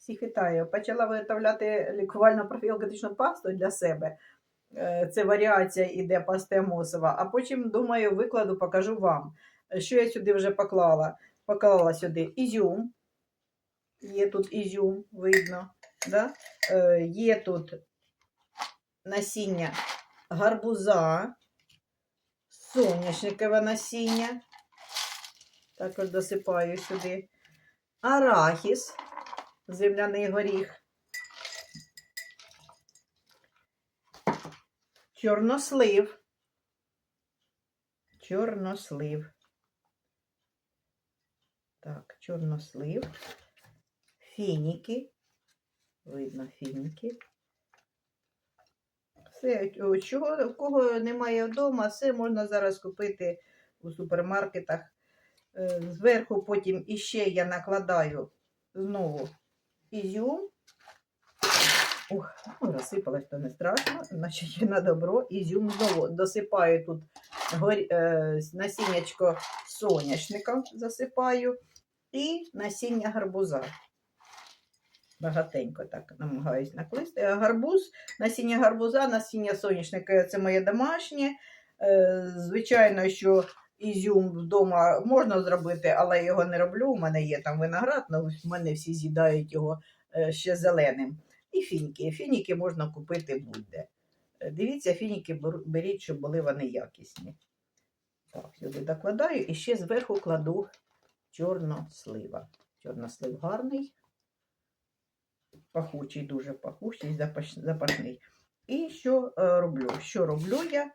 Всіх вітаю. Почала виготовляти лікувально профілактичну пасту для себе. Е, Це варіація іде пастемосова, а потім, думаю, викладу, покажу вам. Що я сюди вже поклала? Поклала сюди ізюм. Є тут ізюм, видно. Да? Е, Є тут насіння гарбуза, соняшникове насіння. Також досипаю сюди. Арахіс, земляний горіх. Чорнослив. Чорнослив. Так, чорнослив. Фініки. Видно фініки. Все, чого, в кого немає вдома, все можна зараз купити у супермаркетах. Е, Зверху потім іще я накладаю знову ізюм. Ух, ну, розсипалось, то не страшно, значить є на добро. Ізюм знову досипаю тут е, насіннячко соняшника засипаю і насіння гарбуза. Багатенько так намагаюсь накласти. Е, Гарбуз, насіння гарбуза, насіння соняшника це моє домашнє. Е, Звичайно, що ізюм вдома можна зробити, але я його не роблю. У мене є там виноград, але в мене всі з'їдають його е, ще зеленим. І фініки. Фініки можна купити будь-де. Е, Дивіться, фініки беріть, щоб були вони якісні. Так, сюди докладаю і ще зверху кладу чорнослива. Чорнослив гарний, пахучий, дуже пахучий, запаш- запашний. І що е, роблю? Що роблю я?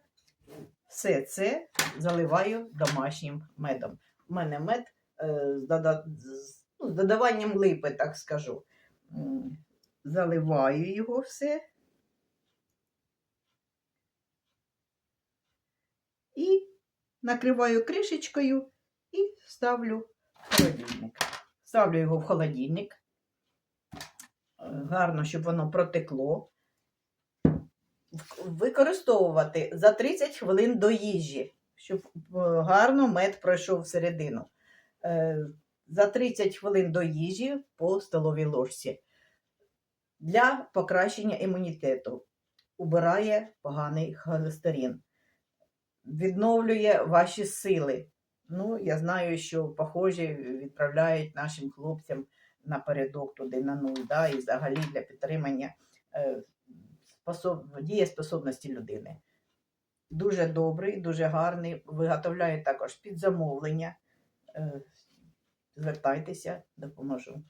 Все це заливаю домашнім медом. У мене мед е, з, дода- з- ну, додаванням липи, так скажу. Заливаю його все. І накриваю кришечкою і ставлю в холодильник. Ставлю його в холодильник. Е, Гарно, щоб воно протекло. Використовувати за 30 хвилин до їжі, щоб е, гарно мед пройшов всередину. Е, За 30 хвилин до їжі по столовій ложці. Для покращення імунітету. Убирає поганий холестерин. Відновлює ваші сили. Ну, я знаю, що похожі відправляють нашим хлопцям напередок туди на нуль, да, і взагалі для підтримання е, дієспособності людини. Дуже добрий, дуже гарний. Виготовляю також під замовлення. Е, Звертайтеся, допоможу.